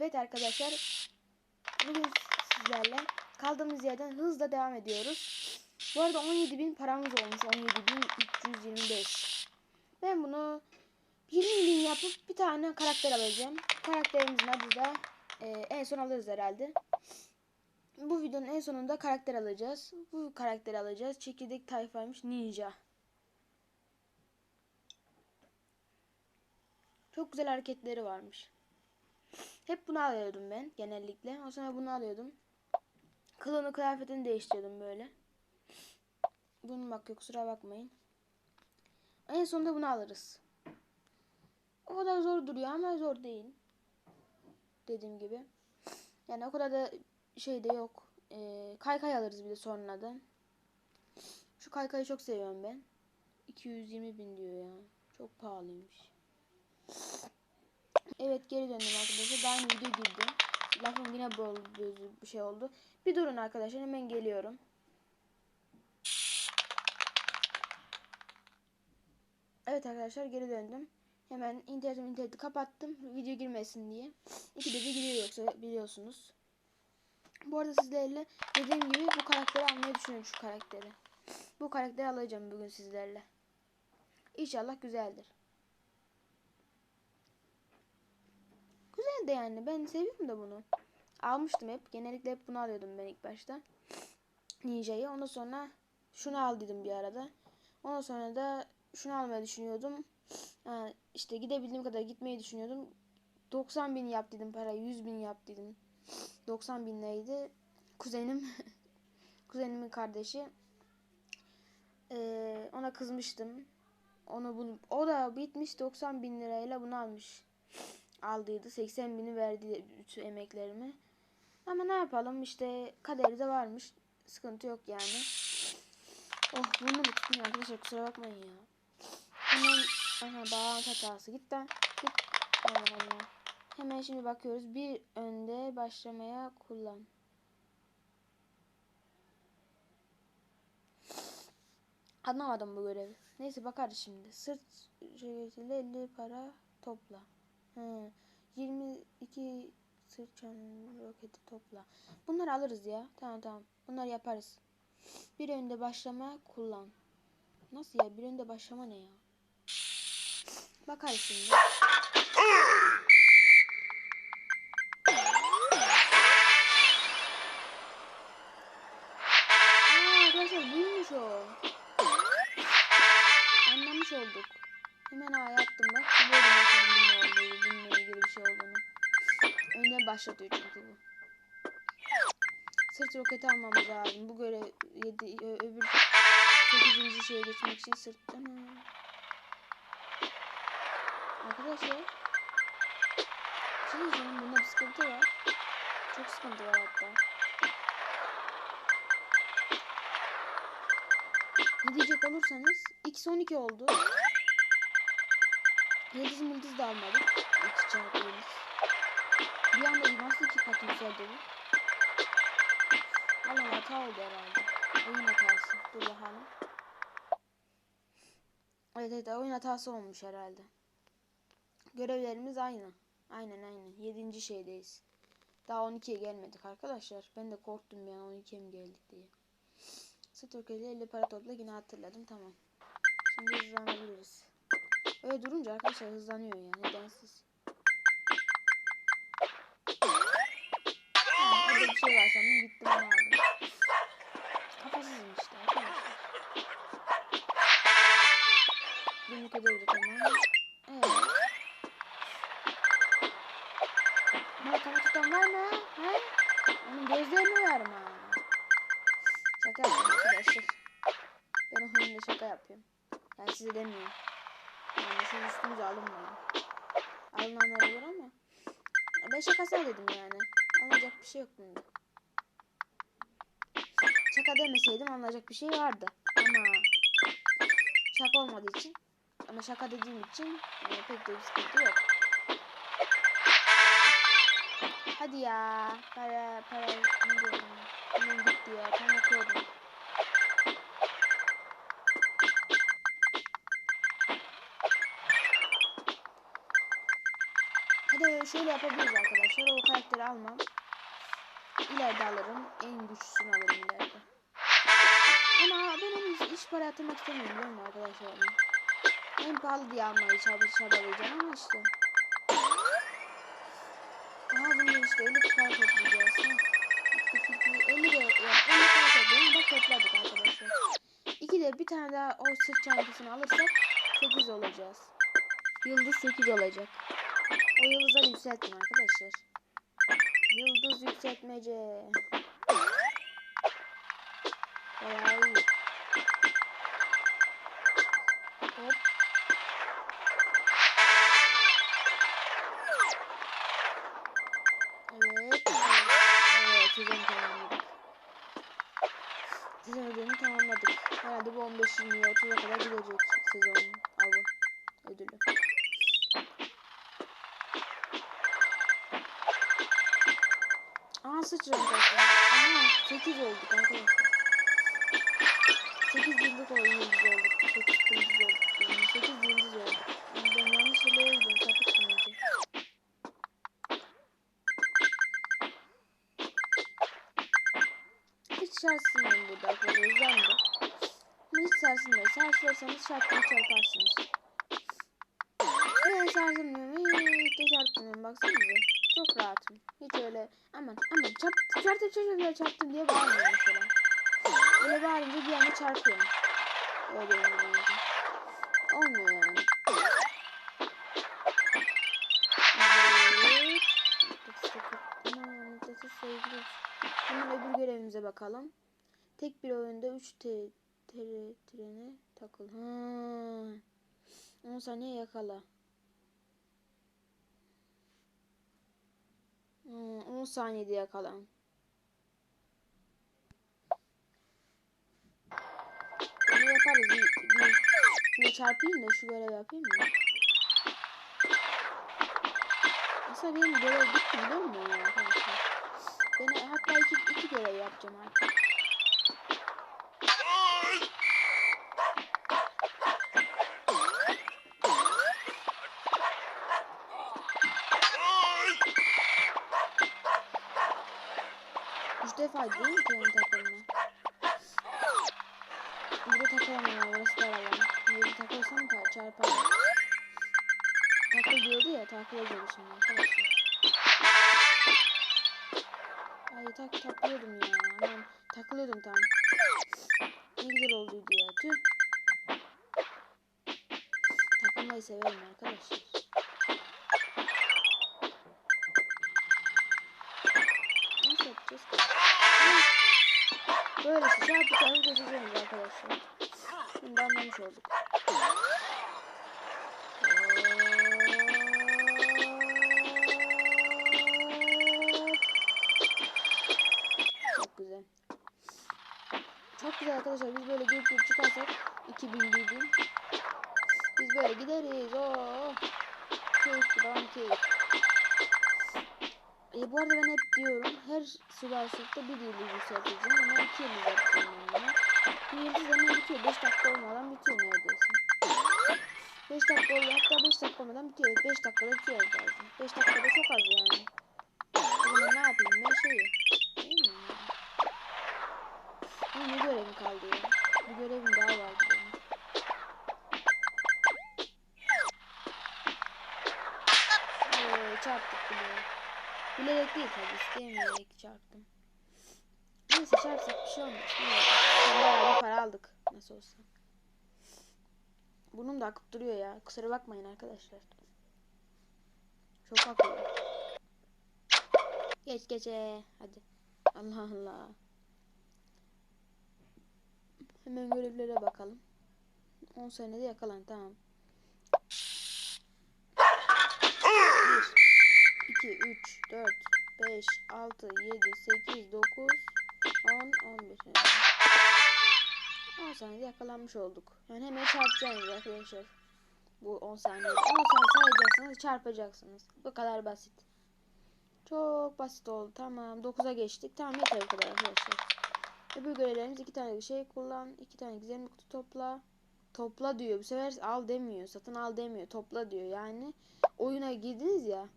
Evet arkadaşlar. Bugün sizlerle kaldığımız yerden hızla devam ediyoruz. Bu arada 17.000 paramız olmuş. 17.325. Ben bunu 20.000 yapıp bir tane karakter alacağım. Karakterimizin adı da e, en son alırız herhalde. Bu videonun en sonunda karakter alacağız. Bu karakteri alacağız. Çekirdek tayfaymış ninja. Çok güzel hareketleri varmış. Hep bunu alıyordum ben genellikle. O sonra bunu alıyordum. Kılını kıyafetini değiştiriyordum böyle. Bunun bak yok kusura bakmayın. En sonunda bunu alırız. O kadar zor duruyor ama zor değil. Dediğim gibi. Yani o kadar da şey de yok. Ee, kaykay alırız bir de sonradan. Şu kaykayı çok seviyorum ben. 220 bin diyor ya. Çok pahalıymış. Evet geri döndüm arkadaşlar. Daha yeni video girdi. Lafım yine bol bir şey oldu. Bir durun arkadaşlar hemen geliyorum. Evet arkadaşlar geri döndüm. Hemen internetim interneti kapattım. Video girmesin diye. İki de giriyor yoksa biliyorsunuz. Bu arada sizlerle dediğim gibi bu karakteri almayı düşünüyorum şu karakteri. Bu karakteri alacağım bugün sizlerle. İnşallah güzeldir. Güzel de yani ben seviyorum da bunu. Almıştım hep. Genellikle hep bunu alıyordum ben ilk başta. Ninja'yı. Ondan sonra şunu al dedim bir arada. Ondan sonra da şunu almayı düşünüyordum. Ha, işte gidebildiğim kadar gitmeyi düşünüyordum. 90 bin yap dedim para. 100 bin yap dedim. 90 bin neydi? Kuzenim. Kuzenimin kardeşi. Ee, ona kızmıştım. Onu bunu o da bitmiş 90 bin lirayla bunu almış. Aldıydı. 80 bini verdi bütün emeklerimi. Ama ne yapalım işte kaderi de varmış. Sıkıntı yok yani. Oh bunu tutmuyor arkadaşlar kusura bakmayın ya. Hemen aha bağlantı hatası git lan. Git. Allah Allah. Hemen şimdi bakıyoruz. Bir önde başlamaya kullan. Anlamadım bu görevi. Neyse bakarız şimdi. Sırt şöyle 50 para topla. He. 22 sırt roketi topla. Bunları alırız ya. Tamam tamam. Bunları yaparız. Bir önde başlama kullan. Nasıl ya? Bir önde başlama ne ya? Bakarız şimdi. Arkadaşlar buymuş o. Anlamış olduk. Hemen A yaptım bak. Başlatıyor çünkü bu. Sırt roketi almamız lazım. Bu görev 7 öbür 8. şeye geçmek için sırttan. Arkadaşlar. Şey diyeceğim bunda bir sıkıntı var. Çok sıkıntı var hatta. Ne diyecek olursanız x12 oldu. Yıldız mıldız da almadık. İki çarpı yıldız. Bir anda nasıl iki kat yükseldi bu? Ama hata oldu herhalde. Oyun hatası. Dur bakalım. Evet evet oyun hatası olmuş herhalde. Görevlerimiz aynı. Aynen aynen. Yedinci şeydeyiz. Daha 12'ye gelmedik arkadaşlar. Ben de korktum bir an 12'ye mi geldik diye. Stokeli 50 para topla yine hatırladım tamam. Şimdi hızlanabiliriz. Öyle durunca arkadaşlar hızlanıyor ya nedensiz. Şaka yapıyorum arkadaşlar. Ben o oyunda şaka yapıyorum. Yani size demiyorum. Yani sizin üstünüze alınmayın. Alınanlar olur ama. Ben şakasına dedim yani. Alınacak bir şey yok bunda. Şaka demeseydim alınacak bir şey vardı. Ama şaka olmadığı için ama şaka dediğim için yani pek de bir sıkıntı yok. Hadi ya. Para para ne diyorum? Hemen gitti ya. Tam okuyordum. Hadi Şöyle, yapabiliriz arkadaşlar. O karakteri almam. İleride alırım. En güçlüsünü alırım ileride. Ama ben onu iş para yatırmak istemiyorum biliyor musun arkadaşlar? En pahalı diye almayı çaba çabalayacağım ama işte. Aha bunu işte 50 para toplayacağız. Ha. 2, 2, 50 de yani 50 para toplayalım. Bak topladık arkadaşlar. İki de bir tane daha o sırt çantasını alırsak 8 olacağız. Yıldız 8 olacak. O yıldızları yükselttim arkadaşlar. Yıldız yükseltmece. Bayağı iyi. Sezon ödülünü tamamladık. Herhalde bu 15-20'ye 30'a kadar gidecek sezonun avı ödülü. Aa sıçradım zaten. Aha 8 olduk arkadaşlar. 8 yıldız oldu, yıldız olduk. 8 yıldız olduk. Yani 8 yıldız olduk. Yani ben yanlış yere gidiyorum. Sapıttım iyice. Hiç sarsılmayın burada arkadaşlar. Uzandı. Ama hiç sarsılmayın. Sarsılırsanız şartını çarparsınız. Ben sarsılmıyorum. Hiç de çarpmıyorum. Baksanıza. Çok rahatım. Hiç öyle aman aman çarp, çarptım çarptım çarptım diye bağırmıyorum mesela. Öyle bağırınca bir anda çarpıyorum. Öyle olunca. Olmuyor yani. Evet. Hemen öbür görevimize bakalım. Tek bir oyunda 3 te tere trene takıl. Ha. 10 saniye yakala. Hmm, 10 saniyede yakalan. Bunu yaparız. Bir, çarpayım da şu görev yapayım mı? Aslında benim görev bitti biliyor musun ya hatta iki, iki görev yapacağım artık. Üç defa değil mi tren takılma? Burada takılamam orası da alalım. Burada takılsam ka- çarparım. Takıl diyordu ya takılacağım şimdi arkadaşlar. Ay tak takılıyordum ya. Aman takılıyordum tam. Ne güzel olduydu ya. Tüh. Takılmayı severim arkadaşlar. Çarpı çarpı geçeceğiz arkadaşlar. Şimdi anlamış olduk. Çok güzel. Çok güzel arkadaşlar. Biz böyle girip girip çıkarsak 2000 bildiğin. Biz böyle gideriz. Keyifli falan keyif. E, bu arada ben hep diyorum her sülarsızlıkta bir yıldız yükselteceğim ama iki yapacağım ben bunu. Bir yıldız hemen bitiyor. 5 dakika olmadan bitiyor neredeyse. 5 dakika oluyor. Hatta 5 dakika olmadan bitiyor. 5 dakikada bitiyor bazen. 5 dakikada çok az yani. O zaman ne yapayım ben şeyi. Mi? Ama ne görevim kaldı ya? Bir görevim daha vardı benim. Ee, çarptık bile. Bilerek değil tabii isteyemeyerek çarptım. Neyse çarpsak bir şey olmaz. Şimdi bayağı para aldık. Nasıl olsa. Burnum da akıp duruyor ya. Kusura bakmayın arkadaşlar. Çok akıyor. Geç gece. Hadi. Allah Allah. Hemen görevlere bakalım. 10 senede yakalan tamam. 2 3 4 5 6 7 8 9 10 11 10 saniyede yakalanmış olduk. Yani hemen çarpacaksınız arkadaşlar. Bu 10 saniyede. 10 saniye sayacaksınız çarpacaksınız. Bu kadar basit. Çok basit oldu. Tamam. 9'a geçtik. Tamam yeter bu kadar arkadaşlar. Öbür görevlerimiz iki tane bir şey kullan. iki tane gizemli kutu topla. Topla diyor. Bu sefer al demiyor. Satın al demiyor. Topla diyor. Yani oyuna girdiniz ya.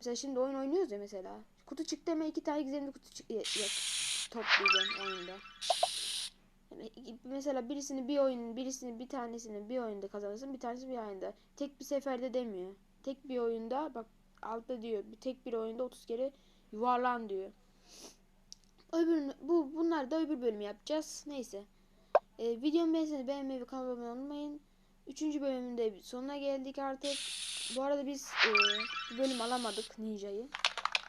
Mesela şimdi oyun oynuyoruz ya mesela. Kutu çıktı ama iki tane gizemli kutu çık yok, toplayacağım oyunda. Yani mesela birisini bir oyun, birisini bir tanesini bir oyunda kazanırsın, bir tanesi bir oyunda. Tek bir seferde demiyor. Tek bir oyunda bak altta diyor. Bir tek bir oyunda 30 kere yuvarlan diyor. Öbür bu bunlar da öbür bölüm yapacağız. Neyse. Ee, videomu beğenseniz beğenmeyi ve kanalıma abone olmayı unutmayın. Üçüncü bölümünde sonuna geldik artık. Bu arada biz e, bu bölüm alamadık Ninja'yı.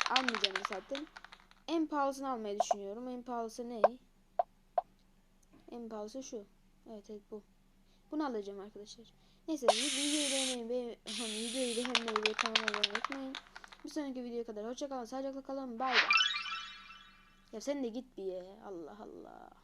Almayacağım zaten. En pahalısını almayı düşünüyorum. En pahalısı ne? En pahalısı şu. Evet evet bu. Bunu alacağım arkadaşlar. Neyse videoyu beğenmeyi ve videoyu beğenmeyi ve kanalıma abone unutmayın. Bir sonraki videoya kadar hoşçakalın. Sağlıcakla kalın. Bay bay. Ya sen de git bir ye. Allah Allah.